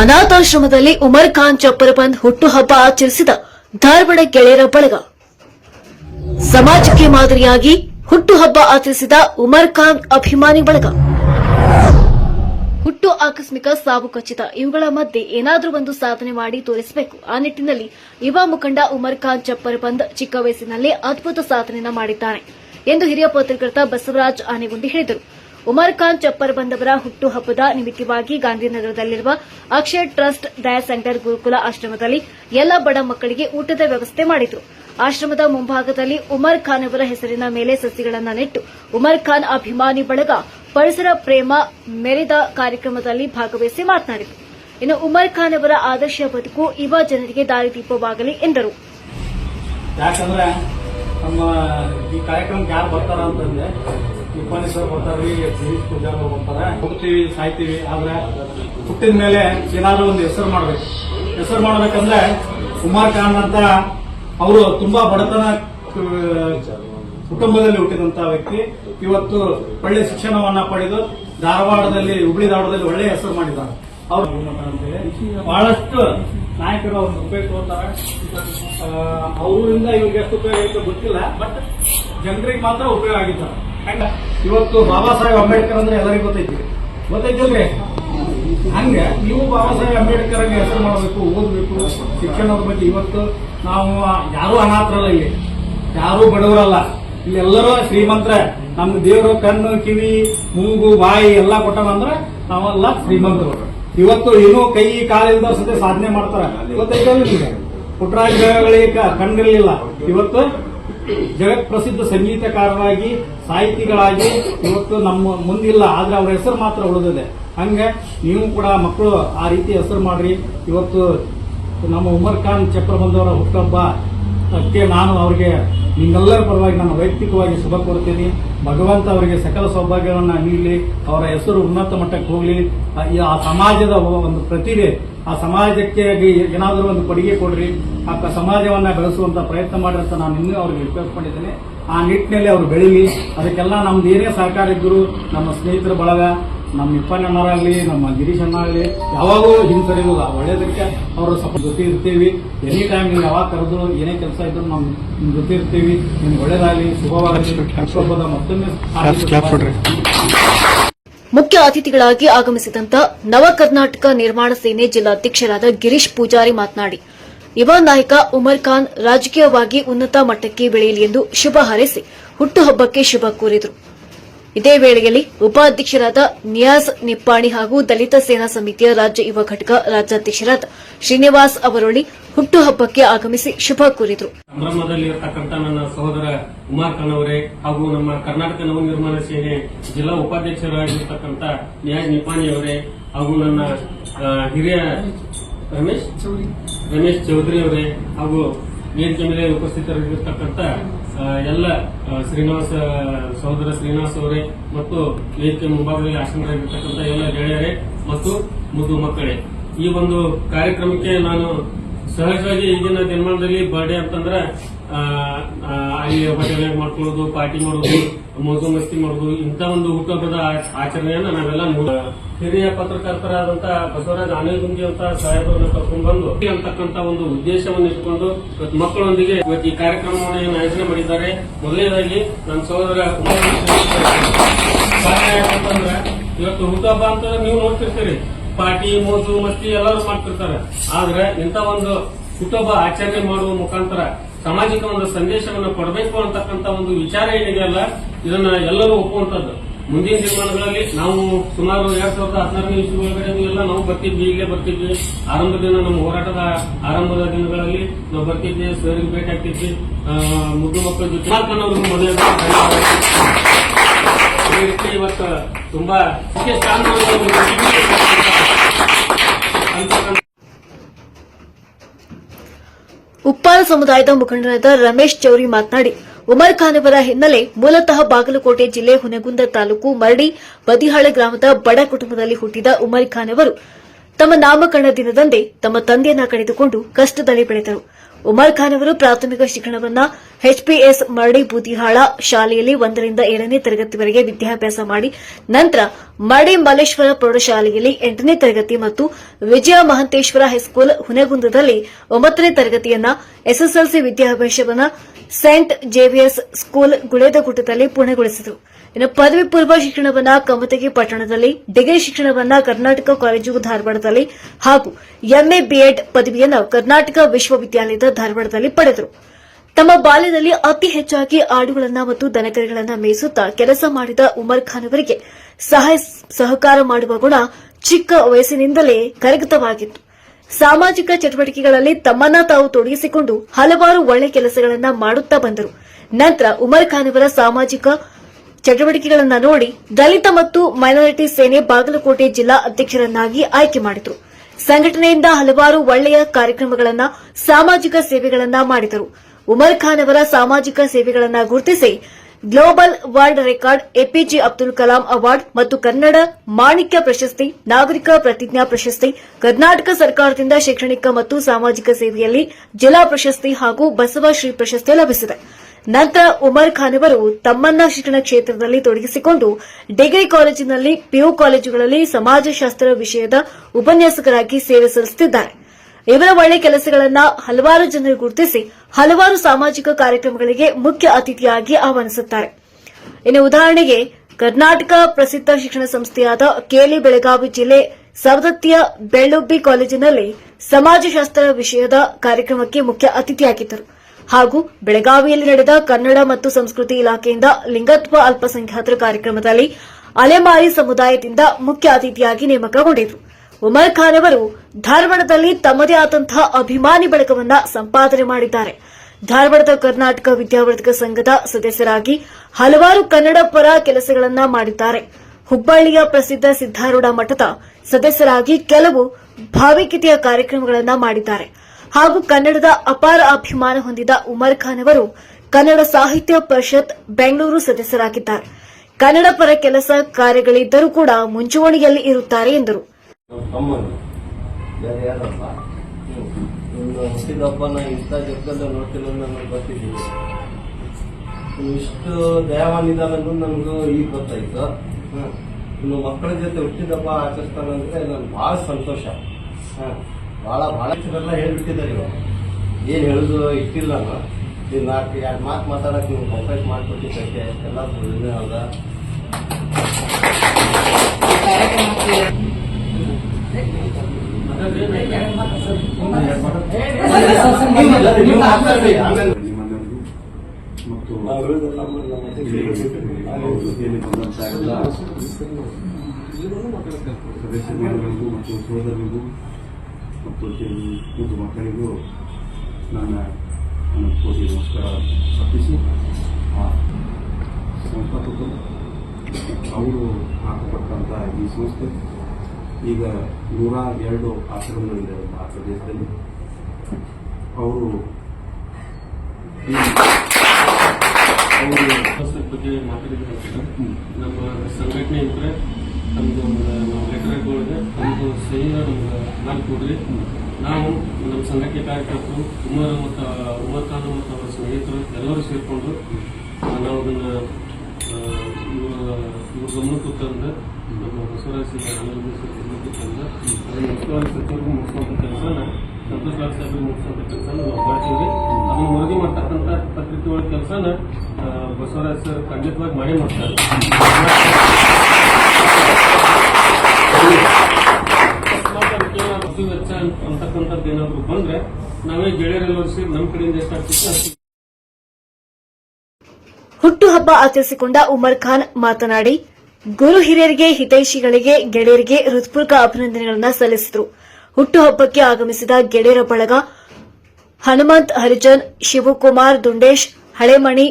ಅನಾಥಾಶ್ರಮದಲ್ಲಿ ಉಮರ್ ಖಾನ್ ಚಪ್ಪರಬಂದ್ ಹುಟ್ಟುಹಬ್ಬ ಆಚರಿಸಿದ ಧಾರವಾಡ ಗೆಳೆಯರ ಬಳಗ. ಸಮಾಜಕ್ಕೆ ಮಾದರಿಯಾಗಿ ಹುಟ್ಟುಹಬ್ಬ ಆಚರಿಸಿದ ಉಮರ್ ಖಾನ್ ಅಭಿಮಾನಿ ಬಳಗ. ಹುಟ್ಟು ಆಕಸ್ಮಿಕ ಸಾವು ಖಚಿತ. ಇವುಗಳ ಮಧ್ಯೆ ಏನಾದರೂ ಒಂದು ಸಾಧನೆ ಮಾಡಿ ತೋರಿಸಬೇಕು. ಆ ನಿಟ್ಟಿನಲ್ಲಿ ಯುವ ಮುಖಂಡ ಉಮರ್ ಖಾನ್ ಚಪ್ಪರಬಂದ್ ಚಿಕ್ಕ ವಯಸ್ಸಿನಲ್ಲೇ ಅದ್ಭುತ ಸಾಧನೆಯನ್ನ ಮಾಡಿದ್ದಾನೆ ಎಂದು ಹಿರಿಯ ಪತ್ರಕರ್ತ ಬಸವರಾಜ್ ಆನೆಗುಂದಿ ಹೇಳಿದರು. ಉಮರ್ ಖಾನ್ ಚಪ್ಪರ್ ಬಂದವರ ಹುಟ್ಟುಹಬ್ಬದ ನಿಮಿತ್ತವಾಗಿ ಗಾಂಧಿನಗರದಲ್ಲಿರುವ ಅಕ್ಷಯ ಟ್ರಸ್ಟ್ ದಯಾ ಸೆಂಟರ್ ಗುರುಕುಲ ಆಶ್ರಮದಲ್ಲಿ ಎಲ್ಲ ಬಡ ಮಕ್ಕಳಿಗೆ ಊಟದ ವ್ಯವಸ್ಥೆ ಮಾಡಿದ್ರು. ಆಶ್ರಮದ ಮುಂಭಾಗದಲ್ಲಿ ಉಮರ್ ಖಾನ್ ಅವರ ಹೆಸರಿನ ಮೇಲೆ ಸಸಿಗಳನ್ನು ನೆಟ್ಟು ಉಮರ್ ಖಾನ್ ಅಭಿಮಾನಿ ಬಳಗ ಪರಿಸರ ಪ್ರೇಮ ಮೆರೆದ ಕಾರ್ಯಕ್ರಮದಲ್ಲಿ ಭಾಗವಹಿಸಿ ಮಾತನಾಡಿತು ಇನ್ನು ಉಮರ್ ಖಾನ್ ಅವರ ಆದರ್ಶ ಬದುಕು ಯುವ ಜನರಿಗೆ ದಾರಿದೀಪವಾಗಲಿ ಎಂದರು. ಯಾಕಂದ್ರೆ ನಮ್ಮ ಈ ಕಾರ್ಯಕ್ರಮಕ್ಕೆ ಯಾರು ಬರ್ತಾರ ಅಂತಂದ್ರೆ ಬರ್ತಾರ್ರಿ ಗಿರೀಶ್ ಪೂಜಾರು ಬರ್ತಾರೆ ಹೋಗ್ತೀವಿ, ಸಾಯ್ತೀವಿ, ಆದ್ರೆ ಹುಟ್ಟಿದ ಮೇಲೆ ಏನಾದ್ರು ಒಂದು ಹೆಸರು ಮಾಡ್ಬೇಕು. ಹೆಸರು ಮಾಡ್ಬೇಕಂದ್ರೆ ಕುಮಾರ್ ಖಾನ್ ಅಂತ ಅವರು ತುಂಬಾ ಬಡತನ ಕುಟುಂಬದಲ್ಲಿ ಹುಟ್ಟಿದಂತ ವ್ಯಕ್ತಿ. ಇವತ್ತು ಒಳ್ಳೆ ಶಿಕ್ಷಣವನ್ನ ಪಡೆದು ಧಾರವಾಡದಲ್ಲಿ, ಹುಬ್ಳಿ ಧಾರವಾಡದಲ್ಲಿ ಒಳ್ಳೆ ಹೆಸರು ಮಾಡಿದ್ದಾರೆ. ಅವರು ಬಹಳಷ್ಟು ನಾಯಕರು ಅವ್ರನ್ನ ಉಪಯೋಗ ಅವರಿಂದ ಇವ್ರಿಗೆ ಎಷ್ಟು ಉಪಯೋಗ ಗೊತ್ತಿಲ್ಲ, ಬಟ್ ಜನರಿಗೆ ಮಾತ್ರ ಉಪಯೋಗ ಆಗಿದ್ದಾರೆ. ಇವತ್ತು ಬಾಬಾ ಸಾಹೇಬ್ ಅಂಬೇಡ್ಕರ್ ಅಂದ್ರೆ ಎಲ್ಲರಿಗೂ ಗೊತ್ತೈತಿ. ಗೊತ್ತೈತಿಲ್ರಿ? ಹಂಗ ನೀವು ಬಾಬಾ ಸಾಹೇಬ್ ಅಂಬೇಡ್ಕರ್ ಹಂಗೆ ಹೆಸರು ಮಾಡಬೇಕು, ಓದಬೇಕು, ಶಿಕ್ಷಣದ ಬಗ್ಗೆ ಇವತ್ತು ನಾವು ಯಾರು ಅನಾಥರಲ್ಲ ಇಲ್ಲಿ. ಯಾರು ಬಡವರಲ್ಲ. ಇಲ್ಲಿ ಎಲ್ಲರೂ ಶ್ರೀಮಂತರ. ನಮ್ಗೆ ದೇವರು ಕಣ್ಣು, ಕಿವಿ, ಮೂಗು, ಬಾಯಿ ಎಲ್ಲ ಕೊಟ್ಟನಂದ್ರೆ ನಾವೆಲ್ಲ ಶ್ರೀಮಂತರು. ಇವತ್ತು ಏನೋ ಕೈ ಕಾಲಿಂದ ಸತೆ ಸಾಧನೆ ಮಾಡ್ತಾರೆ. ಇವತ್ತೈತೆ ಪುಟ್ಟರಾಜಗಳಿಗೆ ಕಣ್ಣಿರಲಿಲ್ಲ ಇವತ್ತು ಜಗತ್ ಪ್ರಸಿದ್ಧ ಸಂಗೀತಕಾರರಾಗಿ, ಸಾಹಿತಿಗಳಾಗಿ ಇವತ್ತು ನಮ್ಮ ಮುಂದಿಲ್ಲ, ಆದ್ರೆ ಅವರ ಹೆಸರು ಮಾತ್ರ ಉಳಿದಿದೆ. ಹಂಗೆ ನೀವು ಕೂಡ ಮಕ್ಕಳು ಆ ರೀತಿ ಹೆಸರು ಮಾಡ್ರಿ. ಇವತ್ತು ನಮ್ಮ ಉಮರ್ ಖಾನ್ ಚಕ್ರಬಂದವರ ಹುಟ್ಟಬ್ಬ ಅದಕ್ಕೆ ನಾನು ಅವರಿಗೆ ನಿಮ್ಮೆಲ್ಲರ ಪರವಾಗಿ ನಾನು ವೈಯಕ್ತಿಕವಾಗಿ ಶುಭ ಕೋರ್ತೀನಿ ಭಗವಂತ ಅವರಿಗೆ ಸಕಲ ಸೌಭಾಗ್ಯಗಳನ್ನು ನೀಡಲಿ, ಅವರ ಹೆಸರು ಉನ್ನತ ಮಟ್ಟಕ್ಕೆ ಹೋಗಲಿ. ಆ ಸಮಾಜದ ಒಂದು ಪ್ರತಿಭೆ, ಆ ಸಮಾಜಕ್ಕೆ ಏನಾದರೂ ಒಂದು ಕೊಡುಗೆ ಕೊಡ್ರಿ. ಆ ಸಮಾಜವನ್ನು ಬೆಳೆಸುವಂತ ಪ್ರಯತ್ನ ಮಾಡ್ರಿ ಅಂತ ನಾನು ಇನ್ನೂ ಅವ್ರಿಗೆ ರಿಕ್ವೆಸ್ಟ್ ಆ ನಿಟ್ಟಿನಲ್ಲಿ ಅವರು ಬೆಳೀಲಿ. ಅದಕ್ಕೆಲ್ಲ ನಮ್ದು ಏನೇ ಸಹಕಾರ ಇದ್ದರು ನಮ್ಮ ಸ್ನೇಹಿತರ ಬಳಗ ನಮ್ಮ ಇಪ್ಪಣ್ಣರಾಗಲಿ ನಮ್ಮ ಗಿರೀಶ್ ಅಣ್ಣ ಆಗಲಿ ಯಾವಾಗೂ ಹಿಂಸರಿಲ್ಲ ಒಳ್ಳೇದಕ್ಕೆ ಅವರು ಸ್ವಲ್ಪ ಜೊತೆ ಇರ್ತೀವಿ. ಎನಿ ಟೈಮ್ ನೀವು ಯಾವಾಗ ಕರೆದು ಏನೇ ಕೆಲಸ ಇದ್ರು ನಮ್ಮ ನಿಮ್ಮ ಜೊತೆ ಇರ್ತೀವಿ. ನಿಮ್ಗೆ ಒಳ್ಳೇದಾಗಲಿ ಶುಭವಾಗಲಿ. ಮತ್ತೊಮ್ಮೆ ಮುಖ್ಯ ಅತಿಥಿಗಳಾಗಿ ಆಗಮಿಸಿದಂತ ನವ ಕರ್ನಾಟಕ ನಿರ್ಮಾಣ ಸೇನೆ ಜಿಲ್ಲಾಧ್ಯಕ್ಷರಾದ ಗಿರೀಶ್ ಪೂಜಾರಿ ಮಾತನಾಡಿ ಯುವ ನಾಯಕ ಉಮರ್ ಖಾನ್ ರಾಜಕೀಯವಾಗಿ ಉನ್ನತ ಮಟ್ಟಕ್ಕೆ ಬೆಳೆಯಲಿ ಎಂದು ಶುಭ ಹಾರೈಸಿ ಹುಟ್ಟುಹಬ್ಬಕ್ಕೆ ಶುಭ ಕೋರಿದರು. ಇದೇ ವೇಳೆಯಲ್ಲಿ ಉಪಾಧ್ಯಕ್ಷರಾದ ನಿಯಾಸ್ ನಿಪ್ಪಾಣಿ ಹಾಗೂ ದಲಿತ ಸೇನಾ ಸಮಿತಿಯ ರಾಜ್ಯ ಯುವ ಘಟಕ ರಾಜ್ಯಾಧ್ಯಕ್ಷರಾದ ಶ್ರೀನಿವಾಸ್ ಅವರೊಳ್ಳಿ ಹುಟ್ಟುಹಬ್ಬಕ್ಕೆ ಆಗಮಿಸಿ ಶುಭ ಕೋರಿದರು. ಸಂಭ್ರಮದಲ್ಲಿರತಕ್ಕಂಥ ನನ್ನ ಸಹೋದರ ಉಮಾರ್ ಅವರೇ ಹಾಗೂ ನಮ್ಮ ಕರ್ನಾಟಕ ನವ ನಿರ್ಮಾಣ ಸೇನೆ ಜಿಲ್ಲಾ ಉಪಾಧ್ಯಕ್ಷರಾಗಿರ್ತಕ್ಕಂಥ ನಿಯಾಜ್ ನಿಪಾಣಿ ಅವರೇ ಹಾಗೂ ನನ್ನ ಹಿರಿಯ ರಮೇಶ್ ರಮೇಶ್ ಚೌಧರಿ ಅವರೇ ಹಾಗೂ ವೇದಿಕೆ ಮೇಲೆ ಉಪಸ್ಥಿತರಾಗಿರ್ತಕ್ಕಂಥ ಎಲ್ಲ ಶ್ರೀನಿವಾಸ, ಸಹೋದರ ಶ್ರೀನಿವಾಸ್ ಅವರೇ ಮತ್ತು ವೇದಿಕೆ ಮುಂಭಾಗದಲ್ಲಿ ಆಸನರಾಗಿರ್ತಕ್ಕಂಥ ಎಲ್ಲ ಗೆಳೆಯರೇ ಮತ್ತು ಮುದ್ದು ಮಕ್ಕಳೇ. ಈ ಒಂದು ಕಾರ್ಯಕ್ರಮಕ್ಕೆ ನಾನು ಸಹಜವಾಗಿ ಈಗಿನ ದಿನಮಾನದಲ್ಲಿ ಬರ್ಡೇ ಅಂತಂದ್ರ ಅಲ್ಲಿ ಹೋಟೆಲ್ ಮಾಡ್ಕೊಳ್ಳೋದು ಪಾರ್ಟಿ ಮಾಡೋದು ಮೋಜು ಮಸ್ತಿ ಮಾಡೋದು, ಇಂಥ ಒಂದು ಹುಟ್ಟುಹಬ್ಬದ ಆಚರಣೆಯನ್ನ ನಾವೆಲ್ಲ ನೋಡ ಹಿರಿಯ ಪತ್ರಕರ್ತರಾದಂತ ಬಸವರಾಜ ಆನೇಗುಂದಿ ಅಂತ ಸಾಹೇಬರನ್ನ ಕರ್ಕೊಂಡು ಬಂದು ಅಂತಕ್ಕಂತ ಒಂದು ಉದ್ದೇಶವನ್ನು ಇಟ್ಕೊಂಡು ಮಕ್ಕಳೊಂದಿಗೆ ಇವತ್ತು ಈ ಕಾರ್ಯಕ್ರಮವನ್ನು ಏನು ಆಯೋಜನೆ ಮಾಡಿದ್ದಾರೆ. ಮೊದಲನೇದಾಗಿ ನನ್ನ ಸಹೋದರ ಅಂತಂದ್ರೆ ಇವತ್ತು ಹುಟ್ಟುಹಬ್ಬ ಅಂತ ನೀವು ನೋಡ್ತಿರ್ತೀರಿ. ಪಾರ್ಟಿ ಮೋಜು ಮಸ್ತಿ ಎಲ್ಲರೂ ಮಾಡ್ತಿರ್ತಾರೆ. ಆದ್ರೆ ಇಂಥ ಒಂದು ಹುಟ್ಟುಹಬ್ಬ ಆಚರಣೆ ಮಾಡುವ ಮುಖಾಂತರ ಸಾಮಾಜಿಕ ಒಂದು ಸಂದೇಶವನ್ನು ಕೊಡಬೇಕು ಅಂತಕ್ಕಂತ ಒಂದು ವಿಚಾರ ಏನಿದೆಯಲ್ಲ ಇದನ್ನ ಎಲ್ಲರೂ ಒಪ್ಪುವಂತದ್ದು ಮುಂದಿನ ದಿನಮಾನಗಳಲ್ಲಿ ನಾವು ಸುಮಾರು ಎರಡ್ ಸಾವಿರದ ಹದಿನಾರನೇ ಇಸ್ವಿ ಒಳಗಡೆ ಎಲ್ಲ ನಾವು ಬರ್ತಿದ್ವಿ ಇಲ್ಲೇ ಬರ್ತಿದ್ವಿ. ದಿನ ನಮ್ಮ ಹೋರಾಟದ ಆರಂಭದ ದಿನಗಳಲ್ಲಿ ನಾವು ಬರ್ತಿದ್ವಿ, ಸರಿಗೆ ಭೇಟಿ ಆಗ್ತಿದ್ವಿ. ಮುದ್ದು ಮಕ್ಕಳ ಜೊತೆ ಮದುವೆ ಇವತ್ತು ತುಂಬಾ ಮುಖ್ಯ ಸ್ಥಾನಮಾನವನ್ನು ಅಂತಕ್ಕಂಥ ಉಪ್ಪಾರ ಸಮುದಾಯದ ಮುಖಂಡರಾದ ರಮೇಶ್ ಚೌರಿ ಮಾತನಾಡಿ ಉಮರ್ ಖಾನ್ ಅವರ ಹಿನ್ನೆಲೆ ಮೂಲತಃ ಬಾಗಲಕೋಟೆ ಜಿಲ್ಲೆ ಹುನಗುಂದ ತಾಲೂಕು ಮರಡಿ ಬದಿಹಾಳ ಗ್ರಾಮದ ಬಡ ಕುಟುಂಬದಲ್ಲಿ ಹುಟ್ಟಿದ ಉಮರ್ ಖಾನ್ ಅವರು ತಮ್ಮ ನಾಮಕರಣ ದಿನದಂದೇ ತಮ್ಮ ತಂದೆಯನ್ನ ಕಳೆದುಕೊಂಡು ಕಷ್ಟದಲ್ಲಿ ಬೆಳೆದರು. ಉಮರ್ ಖಾನ್ ಅವರು ಪ್ರಾಥಮಿಕ ಶಿಕ್ಷಣವನ್ನು ಎಚ್ಪಿಎಸ್ ಮರಡಿ ಬೂದಿಹಾಳ ಶಾಲೆಯಲ್ಲಿ ಒಂದರಿಂದ ಏಳನೇ ತರಗತಿವರೆಗೆ ವಿದ್ಯಾಭ್ಯಾಸ ಮಾಡಿ, ನಂತರ ಮರಡಿ ಮಲ್ಲೇಶ್ವರ ಪ್ರೌಢಶಾಲೆಯಲ್ಲಿ ಎಂಟನೇ ತರಗತಿ ಮತ್ತು ವಿಜಯ ಮಹಂತೇಶ್ವರ ಹೈಸ್ಕೂಲ್ ಹುನಗುಂದದಲ್ಲಿ ಒಂಬತ್ತನೇ ತರಗತಿಯನ್ನ ಎಸ್ಎಸ್ಎಲ್ಸಿ ವಿದ್ಯಾಭ್ಯಾಸವನ್ನ ಸೆಂಟ್ ಜೇವಿಯರ್ಸ್ ಸ್ಕೂಲ್ ಗುಳೇದಗುಟ್ಟದಲ್ಲಿ ಪೂರ್ಣಗೊಳಿಸಿದರು. ಇನ್ನು ಪದವಿ ಪೂರ್ವ ಶಿಕ್ಷಣವನ್ನ ಕಮತಗಿ ಪಟ್ಟಣದಲ್ಲಿ, ಡಿಗ್ರಿ ಶಿಕ್ಷಣವನ್ನ ಕರ್ನಾಟಕ ಕಾಲೇಜು ಧಾರವಾಡದಲ್ಲಿ ಹಾಗೂ ಎಂಎ ಬಿಎಡ್ ಪದವಿಯನ್ನು ಕರ್ನಾಟಕ ವಿಶ್ವವಿದ್ಯಾಲಯದ ಧಾರವಾಡದಲ್ಲಿ ಪಡೆದರು. ತಮ್ಮ ಬಾಲ್ಯದಲ್ಲಿ ಅತಿ ಹೆಚ್ಚಾಗಿ ಆಡುಗಳನ್ನ ಮತ್ತು ದನಕರಿಗಳನ್ನ ಮೇಯಿಸುತ್ತಾ ಕೆಲಸ ಮಾಡಿದ ಉಮರ್ ಖಾನ್ ಅವರಿಗೆ ಸಹಾಯ ಸಹಕಾರ ಮಾಡುವ ಗುಣ ಚಿಕ್ಕ ವಯಸ್ಸಿನಿಂದಲೇ ಕರಗತವಾಗಿತ್ತು. ಸಾಮಾಜಿಕ ಚಟುವಟಿಕೆಗಳಲ್ಲಿ ತಮ್ಮನ್ನ ತಾವು ತೊಡಗಿಸಿಕೊಂಡು ಹಲವಾರು ಒಳ್ಳೆ ಕೆಲಸಗಳನ್ನ ಮಾಡುತ್ತಾ ಬಂದರು. ನಂತರ ಉಮರ್ ಖಾನ್ ಅವರ ಸಾಮಾಜಿಕ ಚಟುವಟಿಕೆಗಳನ್ನ ನೋಡಿ ದಲಿತ ಮತ್ತು ಮೈನಾರಿಟಿ ಸೇನೆ ಬಾಗಲಕೋಟೆ ಜಿಲ್ಲಾ ಅಧ್ಯಕ್ಷರನ್ನಾಗಿ ಆಯ್ಕೆ ಮಾಡಿದರು. ಸಂಘಟನೆಯಿಂದ ಹಲವಾರು ಒಳ್ಳೆಯ ಕಾರ್ಯಕ್ರಮಗಳನ್ನ, ಸಾಮಾಜಿಕ ಸೇವೆಗಳನ್ನ ಮಾಡಿದರು. ಉಮರ್ ಖಾನ್ ಅವರ ಸಾಮಾಜಿಕ ಸೇವೆಗಳನ್ನ ಗುರುತಿಸಿ global world record, APJ Abdul Kalam award ಮತ್ತು ಕನ್ನಡ ಮಾಣಿಕ್ಯ ಪ್ರಶಸ್ತಿ, ನಾಗರಿಕ ಪ್ರತಿಜ್ಞಾ ಪ್ರಶಸ್ತಿ, ಕರ್ನಾಟಕ ಸರ್ಕಾರದಿಂದ ಶೈಕ್ಷಣಿಕ ಮತ್ತು ಸಾಮಾಜಿಕ ಸೇವೆಯಲ್ಲಿ ಜಿಲ್ಲಾ ಪ್ರಶಸ್ತಿ ಹಾಗೂ ಬಸವಶ್ರೀ ಪ್ರಶಸ್ತಿ ಲಭಿಸಿದೆ. ನಂತರ ಉಮರ್ ಖಾನ್ ಅವರು ತಮ್ಮನ್ನ ಶಿಕ್ಷಣ ಕ್ಷೇತ್ರದಲ್ಲಿ ತೊಡಗಿಸಿಕೊಂಡು ಡಿಗ್ರಿ ಕಾಲೇಜಿನಲ್ಲಿ ಪಿಯು ಕಾಲೇಜುಗಳಲ್ಲಿ ಸಮಾಜಶಾಸ್ತ್ರ ವಿಷಯದ ಉಪನ್ಯಾಸಕರಾಗಿ ಸೇವೆ ಸಲ್ಲಿಸುತ್ತಿದ್ದಾರೆ. ಇವರ ಒಳ್ಳೆ ಕೆಲಸಗಳನ್ನ ಹಲವಾರು ಜನರು ಗುರುತಿಸಿ ಹಲವಾರು ಸಾಮಾಜಿಕ ಕಾರ್ಯಕ್ರಮಗಳಿಗೆ ಮುಖ್ಯ ಅತಿಥಿಯಾಗಿ ಆಹ್ವಾನಿಸುತ್ತಾರೆ. ಇನ್ನು ಉದಾಹರಣೆಗೆ, ಕರ್ನಾಟಕ ಪ್ರಸಿದ್ಧ ಶಿಕ್ಷಣ ಸಂಸ್ಥೆಯಾದ ಕೇಲಿ ಬೆಳಗಾವಿ ಜಿಲ್ಲೆ ಸವದತ್ತಿಯ ಬೆಳ್ಳುಬ್ಬಿ ಕಾಲೇಜಿನಲ್ಲಿ ಸಮಾಜಶಾಸ್ತ್ರ ವಿಷಯದ ಕಾರ್ಯಕ್ರಮಕ್ಕೆ ಮುಖ್ಯ ಅತಿಥಿಯಾಗಿದ್ದರು. ಹಾಗೂ ಬೆಳಗಾವಿಯಲ್ಲಿ ನಡೆದ ಕನ್ನಡ ಮತ್ತು ಸಂಸ್ಕೃತಿ ಇಲಾಖೆಯಿಂದ ಲಿಂಗತ್ವ ಅಲ್ಪಸಂಖ್ಯಾತರ ಕಾರ್ಯಕ್ರಮದಲ್ಲಿ ಅಲೆಮಾರಿ ಸಮುದಾಯದಿಂದ ಮುಖ್ಯ ಅತಿಥಿಯಾಗಿ ನೇಮಕಗೊಂಡಿದ್ರು ಉಮರ್ ಖಾನ್ ಅವರು ಧಾರವಾಡದಲ್ಲಿ ತಮ್ಮದೇ ಆದಂತಹ ಅಭಿಮಾನಿ ಬಳಗವನ್ನ ಸಂಪಾದನೆ ಮಾಡಿದ್ದಾರೆ. ಧಾರವಾಡದ ಕರ್ನಾಟಕ ವಿದ್ಯಾವರ್ಧಕ ಸಂಘದ ಸದಸ್ಯರಾಗಿ ಹಲವಾರು ಕನ್ನಡ ಪರ ಕೆಲಸಗಳನ್ನ ಮಾಡಿದ್ದಾರೆ. ಹುಬ್ಬಳ್ಳಿಯ ಪ್ರಸಿದ್ಧ ಸಿದ್ದಾರೂಢ ಮಠದ ಸದಸ್ಯರಾಗಿ ಕೆಲವು ಭಾವಿಕತೆಯ ಕಾರ್ಯಕ್ರಮಗಳನ್ನ ಮಾಡಿದ್ದಾರೆ. ಹಾಗೂ ಕನ್ನಡದ ಅಪಾರ ಅಭಿಮಾನ ಹೊಂದಿದ ಉಮರ್ ಖಾನ್ ಅವರು ಕನ್ನಡ ಸಾಹಿತ್ಯ ಪರಿಷತ್ ಬೆಂಗಳೂರು ಸದಸ್ಯರಾಗಿದ್ದಾರೆ. ಕನ್ನಡ ಪರ ಕೆಲಸ ಕಾರ್ಯಗಳಿದ್ದರೂ ಕೂಡ ಮುಂಚೂಣಿಯಲ್ಲಿ ಇರುತ್ತಾರೆ ಎಂದರು. ಇಷ್ಟು ದಯಾವಾನಿದಾನ ನನಗೂ ಈಗ ಗೊತ್ತಾಯ್ತು. ಇನ್ನು ಮಕ್ಕಳ ಜೊತೆ ಹುಟ್ಟಿದಪ್ಪ ಆಚರಿಸ್ತಾನಂದ್ರೆ ನನ್ಗೆ ಬಹಳ ಸಂತೋಷ. ಹಾಂ ಭಾಳ ಭಾಳ ಹೆಸರೆಲ್ಲ ಹೇಳ್ಬಿಟ್ಟಿದ್ದಾರೆ ಇವಾಗ. ಏನು ಹೇಳೋದು ಇಟ್ಟಿಲ್ಲ ನೀವು ನಾಲ್ಕು, ಎರಡು ಮಾತು ಮಾತಾಡೋಕೆ ನೀವು ಕಂಪ್ಲೇಂಟ್ ಮಾಡಿಕೊಟ್ಟಿದ್ದಕ್ಕೆ ಎಲ್ಲ ಸುಳ್ಳಿನೇ ಅಲ್ಲ. ಮತ್ತು ಸೋದರರಿಗೂ ಮತ್ತು ಕೂತು ಮಕ್ಕಳಿಗೂ ನನ್ನ ನನ್ನ ಕೋಟಿ ನಮಸ್ಕಾರ ಅರ್ಪಿಸಿ ಆ ಸಂಸ್ಥಾಪಕರು ಅವರು ಹಾಕಪಟ್ಟಂಥ ಈ ಸಂಸ್ಥೆ ಈಗ ನೂರ ಎರಡು ಆಶ್ರಮಗಳಿದೆ ಆ ಪ್ರದೇಶದಲ್ಲಿ ಅವರು ಅವರು ಬಗ್ಗೆ ಮಾತಾಡಿದ್ರೆ ನಮ್ಮ ಸಂಘಟನೆ ಇದ್ರೆ ನಮ್ದು ಒಂದು ನಾವು ಲೆಟರ್ ಕೊಡಿದೆ ನಮ್ಮದು ಸಹಿನ ನಮ್ಗೆ ಮಾಡಿಕೊಡ್ರಿ ನಾವು ನಮ್ಮ ಸಂಘಕ್ಕೆ ಕಾರ್ಯಕರ್ತರು ಉಮರ್ ಮತ್ತು ಉಮರ್ ಮತ್ತು ಅವರ ಸ್ನೇಹಿತರು ಎಲ್ಲರೂ ಸೇರಿಕೊಂಡು ನಾವು ಅದನ್ನು ಇವ್ರ ಗಮನಕ್ಕೆ ತಂದು, ನಮ್ಮ ಬಸವರಾಜ ಗಮನಕ್ಕೆ ತಂದು ಅದನ್ನು ಮುಖ್ಯವಾಗಿ ಸಚಿವರಿಗೂ ಮುಗಿಸುವಂಥ ಕೆಲಸನ ಸಂತೋಷ್ ಲಾಲ್ ಸಾಹೇಬ್ರಿಗೆ ಮುಗಿಸುವಂಥ ಕೆಲಸನ ನಾವು ಮಾಡ್ತೀವಿ ಅದನ್ನು ವರದಿ ಮಾಡ್ತಕ್ಕಂಥ ಪತ್ರಿಕೆ ಒಳಗೆ ಕೆಲಸನ ಬಸವರಾಜ್ ಸರ್ ಖಂಡಿತವಾಗಿ ಮಾಡಿ ಮಾಡ್ತಾರೆ. ವಸತಿ ವೆಚ್ಚ ಅಂತಕ್ಕಂಥದ್ದು ಏನಾದ್ರು ಬಂದ್ರೆ ನಾವೇ ಗೆಳೆಯರೆಲ್ಲ ನಮ್ಮ ಕಡೆಯಿಂದ ಎಷ್ಟಾಗ್ತಿತ್ತು ಹುಟ್ಟುಹಬ್ಬ ಆಚರಿಸಿಕೊಂಡ ಉಮರ್ ಖಾನ್ ಮಾತನಾಡಿ, ಗುರು ಹಿರಿಯರಿಗೆ, ಹಿತೈಷಿಗಳಿಗೆ, ಗೆಳೆಯರಿಗೆ ಹೃತ್ಪೂರ್ವಕ ಅಭಿನಂದನೆಗಳನ್ನು ಸಲ್ಲಿಸಿದರು. ಹುಟ್ಟುಹಬ್ಬಕ್ಕೆ ಆಗಮಿಸಿದ ಗೆಳೆಯರ ಬಳಗ ಹನುಮಂತ್, ಹರಿಜನ್, ಶಿವಕುಮಾರ್, ದುಂಡೇಶ್, ಹಳೆಮಣಿ,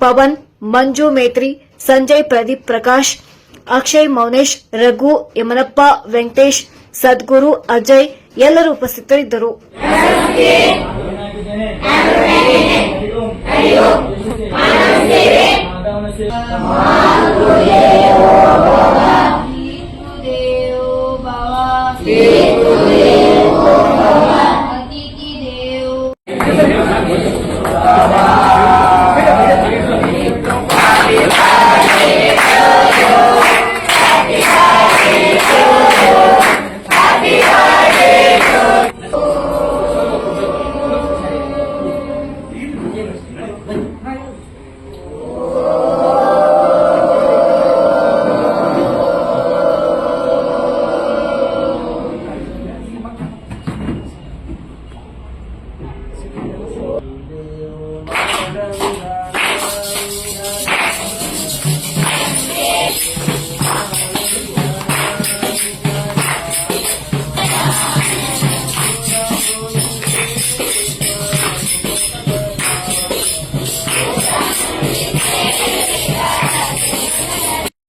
ಪವನ್, ಮಂಜು ಮೇತ್ರಿ, ಸಂಜಯ್, ಪ್ರದೀಪ್ ಪ್ರಕಾಶ್, ಅಕ್ಷಯ್, ಮೌನೇಶ್, ರಘು, ಯಮನಪ್ಪ, ವೆಂಕಟೇಶ್ ಸದ್ಗುರು ಅಜಯ್ ಎಲ್ಲರೂ ಉಪಸ್ಥಿತರಿದ್ದರು. देवो Da, da, da.